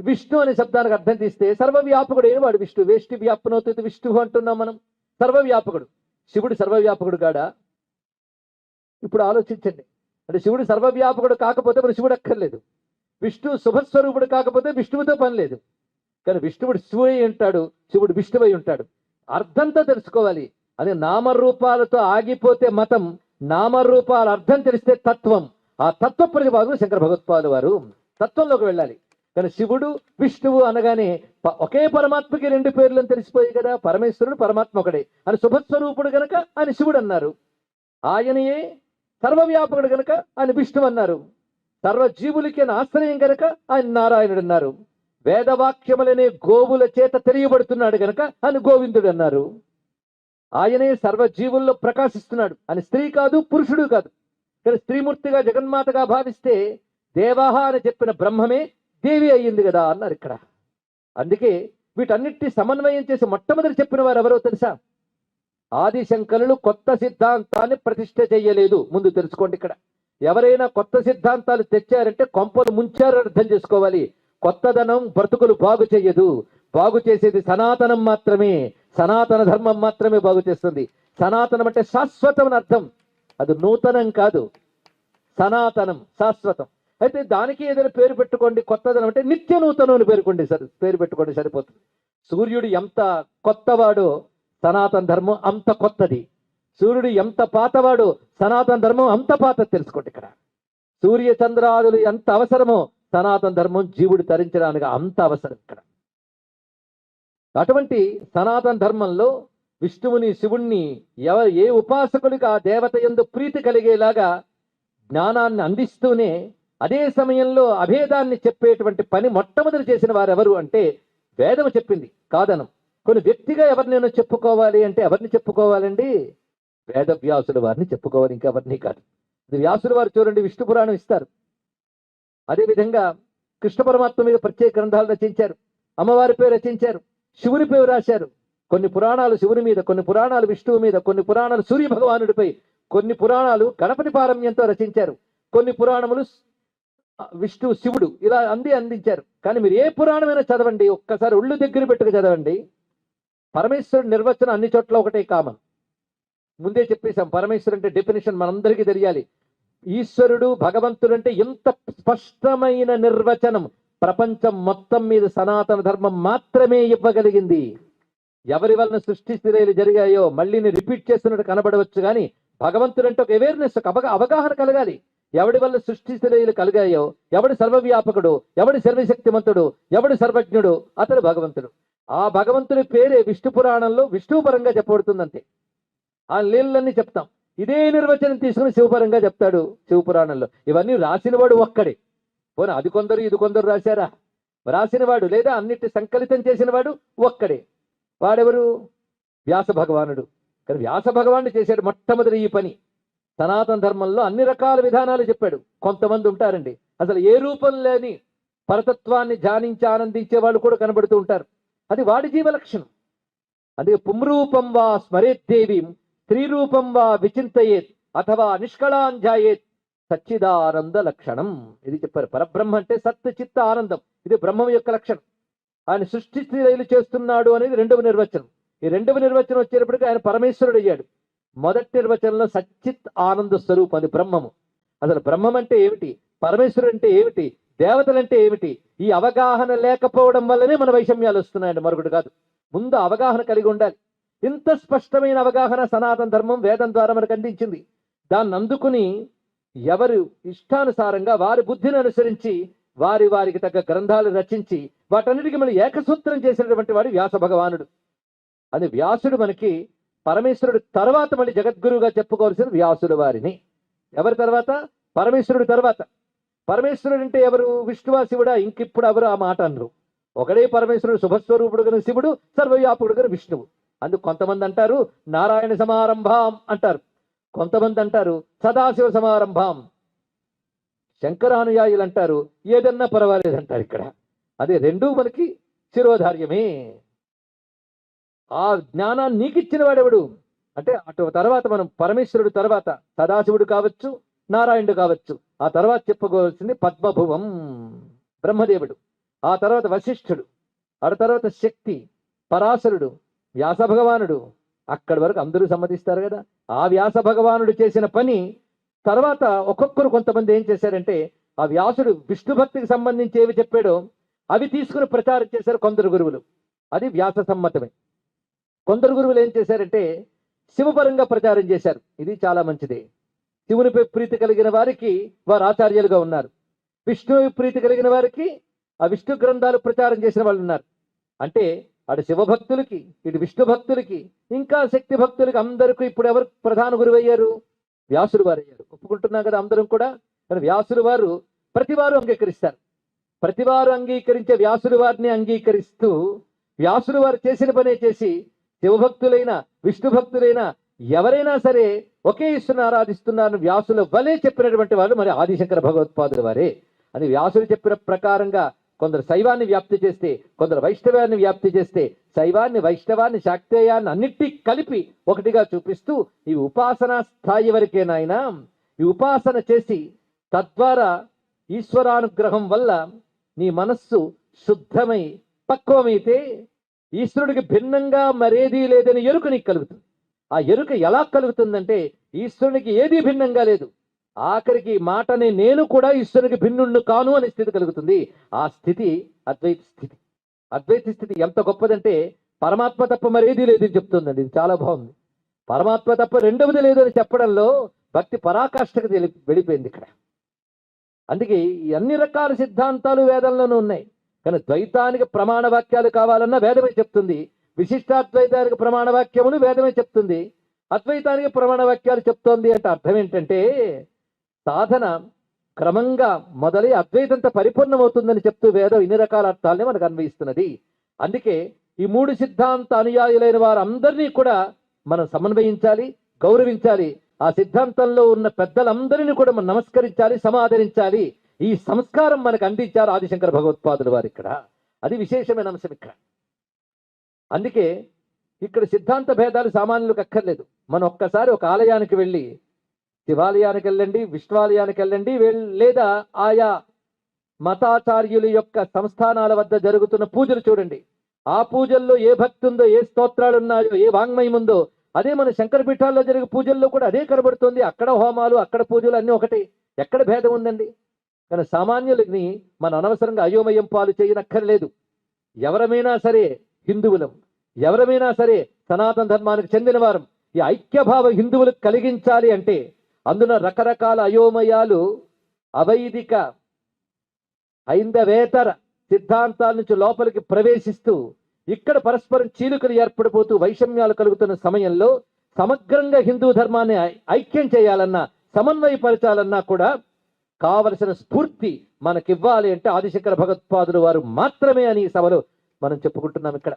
విష్ణు అనే శబ్దానికి అర్థం తీస్తే సర్వవ్యాపకుడు అయిన విష్ణు. వేష్టి వ్యాపనోతి విష్ణు అంటున్నాం మనం. సర్వవ్యాపకుడు. శివుడు సర్వవ్యాపకుడు కాడా? ఇప్పుడు ఆలోచించండి. అంటే శివుడు సర్వవ్యాపకుడు కాకపోతే మరి శివుడు అక్కర్లేదు. విష్ణు శుభస్వరూపుడు కాకపోతే విష్ణువుతో పని లేదు. కానీ విష్ణువుడు శివుడై ఉంటాడు శివుడు విష్ణువై ఉంటాడు. అర్థంతో తెలుసుకోవాలి. అది నామరూపాలతో ఆగిపోతే మతం నామరూపాల అర్థం తెలిస్తే తత్వం. ఆ తత్వ ప్రతిపాదన శంకర భగవత్పాదు వారు తత్వంలోకి వెళ్ళాలి. కానీ శివుడు విష్ణువు అనగానే ప- ఒకే పరమాత్మకి రెండు పేర్లను తెలిసిపోయి కదా. పరమేశ్వరుడు పరమాత్మ ఒకడే. అని శుభస్వరూపుడు గనక ఆయన శివుడు అన్నారు. ఆయనయే సర్వవ్యాపకుడు గనక ఆయన విష్ణువు అన్నారు. సర్వజీవులకి ఆశ్రయం గనక ఆయన నారాయణుడు అన్నారు. వేదవాక్యములనే గోవుల చేత తెలియబడుతున్నాడు గనక అని గోవిందుడు అన్నారు. ఆయనే సర్వజీవుల్లో ప్రకాశిస్తున్నాడు. అని స్త్రీ కాదు పురుషుడు కాదు. కానీ స్త్రీమూర్తిగా జగన్మాతగా భావిస్తే దేవాహ అని చెప్పిన బ్రహ్మమే దేవి అయ్యింది కదా అన్నారు ఇక్కడ. అందుకే వీటన్నిటిని సమన్వయం చేసి మొట్టమొదటి చెప్పిన వారు ఎవరో తెలుసా? ఆదిశంకరులు కొత్త సిద్ధాంతాన్ని ప్రతిష్ఠ చేయలేదు. ముందు తెలుసుకోండి ఇక్కడ. ఎవరైనా కొత్త సిద్ధాంతాలు తెచ్చారంటే కొంపలు ముంచారని అర్థం చేసుకోవాలి. కొత్తదనం బ్రతుకులు బాగు చేయదు. బాగు చేసేది సనాతనం మాత్రమే. సనాతన ధర్మం మాత్రమే బాగు చేస్తుంది. సనాతనం అంటే శాశ్వతం అర్థం. అది నూతనం కాదు. సనాతనం శాశ్వతం. అయితే దానికి ఏదైనా పేరు పెట్టుకోండి కొత్తదనం అంటే నిత్య నూతనం అని పేరుకోండి సరే పేరు పెట్టుకోండి సరిపోతుంది. సూర్యుడు ఎంత కొత్తవాడో సనాతన ధర్మం అంత కొత్తది. సూర్యుడు ఎంత పాతవాడో సనాతన ధర్మం అంత పాత తెలుసుకోండి ఇక్కడ. సూర్య చంద్రాదులు ఎంత అవసరమో సనాతన ధర్మం జీవుడు తరించడానికి అంత అవసరం ఇక్కడ. అటువంటి సనాతన ధర్మంలో విష్ణువుని శివుణ్ణి ఎవ ఏ ఉపాసకుడికి ఆ దేవత ఎందు ప్రీతి కలిగేలాగా జ్ఞానాన్ని అందిస్తూనే అదే సమయంలో అభేదాన్ని చెప్పేటువంటి పని మొట్టమొదటి చేసిన వారు ఎవరు అంటే వేదము చెప్పింది కాదనం. కొన్ని వ్యక్తిగా ఎవరినైనా చెప్పుకోవాలి అంటే ఎవరిని చెప్పుకోవాలండి? వేద వ్యాసుల వారిని చెప్పుకోవాలి ఇంకా ఎవరిని కాదు. ఇది వ్యాసుల వారు చూడండి విష్ణు పురాణం ఇస్తారు. అదేవిధంగా కృష్ణ పరమాత్మ మీద ప్రత్యేక గ్రంథాలు రచించారు అమ్మవారి పేరు రచించారు శివుని పేరు రాశారు. కొన్ని పురాణాలు శివుని మీద కొన్ని పురాణాలు విష్ణువు మీద కొన్ని పురాణాలు సూర్య భగవానుడిపై కొన్ని పురాణాలు గణపతి పారమ్యంతో రచించారు. కొన్ని పురాణములు విష్ణు శివుడు ఇలా అంది అందించారు. కానీ మీరు ఏ పురాణమైనా చదవండి ఒక్కసారి ఒళ్ళు దగ్గర పెట్టుకు చదవండి. పరమేశ్వరుడు నిర్వచనం అన్ని చోట్ల ఒకటే కామన్. ముందే చెప్పేశాం పరమేశ్వరుడు అంటే డెఫినేషన్ మనందరికీ తెలియాలి. ఈశ్వరుడు భగవంతుడు అంటే ఎంత స్పష్టమైన నిర్వచనం. ప్రపంచం మొత్తం మీద సనాతన ధర్మం మాత్రమే ఇవ్వగలిగింది. ఎవరి వలన సృష్టి స్థిరలు జరిగాయో మళ్ళీ రిపీట్ చేస్తున్నట్టు కనబడవచ్చు కానీ భగవంతుడు అంటే ఒక అవేర్నెస్ ఒక అవగాహన కలగాలి. ఎవడి వల్ల సృష్టి స్థిరయులు కలిగాయో ఎవడు సర్వవ్యాపకుడు ఎవడు సర్వశక్తిమంతుడు ఎవడు సర్వజ్ఞుడు అతడు భగవంతుడు. ఆ భగవంతుడి పేరే విష్ణు పురాణంలో విష్ణుపరంగా చెప్పబడుతుందంతే. ఆ లీలన్నీ చెప్తాం. ఇదే నిర్వచనం తీసుకుని శివపరంగా చెప్తాడు శివపురాణంలో. ఇవన్నీ రాసినవాడు ఒక్కడే. పోనీ అది కొందరు ఇది కొందరు రాశారా? రాసినవాడు లేదా అన్నిటి సంకలితం చేసినవాడు ఒక్కడే. వాడెవరు? వ్యాస భగవానుడు. కానీ వ్యాస భగవానుడు చేశాడు మొట్టమొదటి ఈ పని. సనాతన ధర్మంలో అన్ని రకాల విధానాలు చెప్పాడు. కొంతమంది ఉంటారండి. అసలు ఏ రూపం లేని పరతత్వాన్ని ధ్యానించి ఆనందించే వాళ్ళు కూడా కనబడుతూ ఉంటారు. అది వాడి జీవ లక్షణం. అందుకే పుంరూపం వా స్మరేద్దేవీం స్త్రీరూపం వా విచింతయేత్ అథవా నిష్కళాంజాయేత్ సచ్చిదానంద లక్షణం. ఇది చెప్పారు. పరబ్రహ్మ అంటే సత్ చిత్త ఆనందం. ఇది బ్రహ్మం యొక్క లక్షణం. ఆయన సృష్టి స్థిరైలు చేస్తున్నాడు అనేది రెండవ నిర్వచనం. ఈ రెండవ నిర్వచనం వచ్చేటప్పటికి ఆయన పరమేశ్వరుడు అయ్యాడు. మొదటి నిర్వచనంలో సచ్చిత్ ఆనంద స్వరూపం అది బ్రహ్మము. అసలు బ్రహ్మం అంటే ఏమిటి? పరమేశ్వరుడు అంటే ఏమిటి? దేవతలంటే ఏమిటి? ఈ అవగాహన లేకపోవడం వల్లనే మన వైషమ్యాలు వస్తున్నాయండి మరొకటి కాదు. ముందు అవగాహన కలిగి ఉండాలి. ఇంత స్పష్టమైన అవగాహన సనాతన ధర్మం వేదం ద్వారా మనకు అందించింది. దాన్ని అందుకుని ఎవరు ఇష్టానుసారంగా వారి బుద్ధిని అనుసరించి వారి వారికి తగ్గ గ్రంథాలు రచించి వాటన్నిటికీ మనం ఏకసూత్రం చేసినటువంటి వాడు వ్యాస భగవానుడు. అది వ్యాసుడు మనకి పరమేశ్వరుడు తర్వాత మళ్ళీ జగద్గురువుగా చెప్పుకోవాల్సిన వ్యాసుడు వారిని. ఎవరి తర్వాత? పరమేశ్వరుడు తర్వాత. పరమేశ్వరుడు అంటే ఎవరు? విష్ణువా శివుడా? ఇంకిప్పుడు ఎవరు ఆ మాట అనరు. ఒకడే పరమేశ్వరుడు శుభస్వరూపుడు గను శివుడు సర్వవ్యాపకుడు గను విష్ణువు. అందుకు కొంతమంది అంటారు నారాయణ సమారంభాం అంటారు. కొంతమంది అంటారు సదాశివ సమారంభాం శంకరానుయాయులు అంటారు ఏదన్నా పర్వాలేదు అంటారు ఇక్కడ అదే రెండూ మనకి శిరోధార్యమే. ఆ జ్ఞానాన్ని నీకు ఇచ్చిన వాడెవడు? అంటే అటు తర్వాత మనం పరమేశ్వరుడు తర్వాత సదాశివుడు కావచ్చు నారాయణుడు కావచ్చు. ఆ తర్వాత చెప్పుకోవాల్సింది పద్మభువం బ్రహ్మదేవుడు. ఆ తర్వాత వశిష్ఠుడు. ఆ తర్వాత శక్తి పరాశరుడు వ్యాస భగవానుడు అక్కడి వరకు అందరూ సమ్మతిస్తారు కదా. ఆ వ్యాస భగవానుడు చేసిన పని తర్వాత ఒక్కొక్కరు కొంతమంది ఏం చేశారంటే ఆ వ్యాసుడు విష్ణు భక్తికి సంబంధించి ఏవి చెప్పాడో అవి తీసుకుని ప్రచారం చేశారు కొందరు గురువులు. అది వ్యాస సమ్మతమే. కొందరు గురువులు ఏం చేశారంటే శివపరంగా ప్రచారం చేశారు. ఇది చాలా మంచిది. శివునిపై ప్రీతి కలిగిన వారికి వారు ఆచార్యులుగా ఉన్నారు. విష్ణు ప్రీతి కలిగిన వారికి ఆ విష్ణు గ్రంథాలు ప్రచారం చేసిన వాళ్ళు ఉన్నారు. అంటే అటు శివభక్తులకి ఇటు విష్ణు భక్తులకి ఇంకా శక్తి భక్తులకి అందరికీ ఇప్పుడు ఎవరు ప్రధాన గురువు అయ్యారు? వ్యాసులు వారు అయ్యారు. ఒప్పుకుంటున్నాం కదా అందరం కూడా. కానీ ప్రతి వారు ప్రతివారు అంగీకరిస్తారు ప్రతివారు అంగీకరించే వ్యాసులు వారిని అంగీకరిస్తూ వ్యాసులు వారు చేసిన పనే చేసి శివభక్తులైన విష్ణు భక్తులైన ఎవరైనా సరే ఒకే ఈశ్వరుని ఆరాధిస్తున్నారు వ్యాసుల వలే చెప్పినటువంటి వాళ్ళు మరి ఆదిశంకర భగవత్పాదుల వారే. అని వ్యాసులు చెప్పిన ప్రకారంగా కొందరు శైవాన్ని వ్యాప్తి చేస్తే కొందరు వైష్ణవాన్ని వ్యాప్తి చేస్తే శైవాన్ని వైష్ణవాన్ని శాక్తేయాన్ని అన్నిటి కలిపి ఒకటిగా చూపిస్తూ ఈ ఉపాసనా స్థాయి వరకే నాయన ఈ ఉపాసన చేసి తద్వారా ఈశ్వరానుగ్రహం వల్ల నీ మనస్సు శుద్ధమై పక్వమైతే ఈశ్వరుడికి భిన్నంగా మరేదీ లేదని ఎరుక నీకు కలుగుతుంది. ఆ ఎరుక ఎలా కలుగుతుందంటే ఈశ్వరునికి ఏదీ భిన్నంగా లేదు. ఆఖరికి మాటని నేను కూడా ఈశ్వరునికి భిన్నుండు కాను అనే స్థితి కలుగుతుంది. ఆ స్థితి అద్వైత స్థితి. అద్వైత స్థితి ఎంత గొప్పదంటే పరమాత్మ తప్ప మరేదీ లేదని చెప్తుందండి. ఇది చాలా బాగుంది. పరమాత్మ తప్ప రెండవది లేదు అని చెప్పడంలో భక్తి పరాకాష్ఠకు తెలి- వెళ్ళిపోయింది ఇక్కడ. అందుకే అన్ని రకాల సిద్ధాంతాలు వేదంలోనూ ఉన్నాయి. కానీ ద్వైతానికి ప్రమాణ వాక్యాలు కావాలన్నా వేదమే చెప్తుంది. విశిష్టాద్వైతానికి ప్రమాణ వాక్యమును వేదమే చెప్తుంది. అద్వైతానికి ప్రమాణ వాక్యాలు చెప్తోంది అంటే అర్థం ఏంటంటే సాధన క్రమంగా మొదలై అద్వైతంత పరిపూర్ణమవుతుందని చెప్తూ వేదం ఇన్ని రకాల అర్థాలని మనకు అన్వయిస్తున్నది. అందుకే ఈ మూడు సిద్ధాంత అనుయాయులైన వారందరినీ కూడా మనం సమన్వయించాలి గౌరవించాలి. ఆ సిద్ధాంతంలో ఉన్న పెద్దలందరినీ కూడా మనం నమస్కరించాలి సమాదరించాలి. ఈ సంస్కారం మనకు అందించారు ఆదిశంకర భగవత్పాదులు వారు ఇక్కడ. అది విశేషమైన అంశం ఇక్కడ. అందుకే ఇక్కడ సిద్ధాంత భేదాలు సామాన్యులకు అక్కర్లేదు. మనం ఒక్కసారి ఒక ఆలయానికి వెళ్ళి శివాలయానికి వెళ్ళండి విష్ణువాలయానికి వెళ్ళండి లేదా ఆయా మతాచార్యుల యొక్క సంస్థానాల వద్ద జరుగుతున్న పూజలు చూడండి. ఆ పూజల్లో ఏ భక్తి ఉందో ఏ స్తోత్రాలు ఉన్నాయో ఏ వాంగ్మయం ఉందో అదే మన శంకర పీఠాల్లో జరిగే పూజల్లో కూడా అదే కనబడుతుంది. అక్కడ హోమాలు అక్కడ పూజలు అన్నీ ఒకటి. ఎక్కడ భేదం ఉందండి? కానీ సామాన్యులని మన అనవసరంగా అయోమయం పాలు చేయనక్కర్లేదు. ఎవరమైనా సరే హిందువులం ఎవరమైనా సరే సనాతన ధర్మానికి చెందిన వారం ఈ ఐక్యభావ హిందువులకు కలిగించాలి అంటే అందున రకరకాల అయోమయాలు అవైదిక హైందవేతర సిద్ధాంతాల నుంచి లోపలికి ప్రవేశిస్తూ ఇక్కడ పరస్పరం చీలికలు ఏర్పడిపోతూ వైషమ్యాలు కలుగుతున్న సమయంలో సమగ్రంగా హిందూ ధర్మాన్ని ఐ- ఐక్యం చేయాలన్నా సమన్వయపరచాలన్నా కూడా కావలసిన స్ఫూర్తి మనకివ్వాలి అంటే ఆదిశంకర భగవత్పాదులు వారు మాత్రమే అని ఈ సభలో మనం చెప్పుకుంటున్నాం ఇక్కడ.